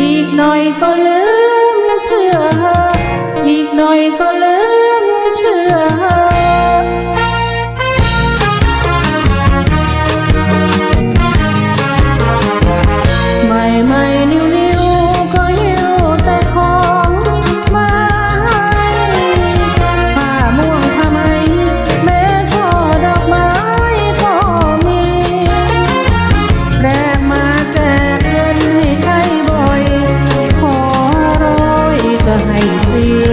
อีกหน่อยก็ลืมเชื่ออีกหน่อยก็ลืม see.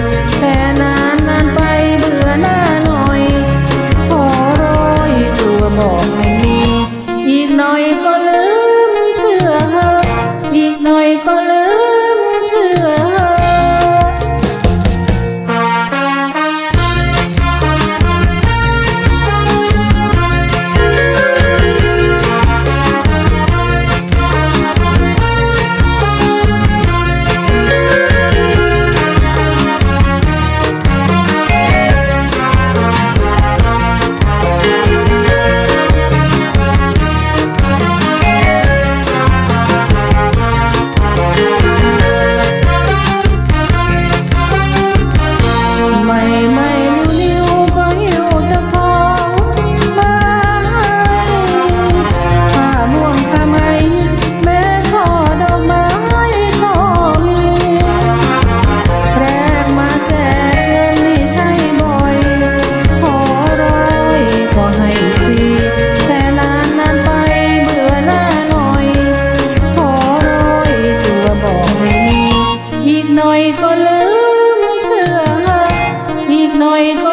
my God.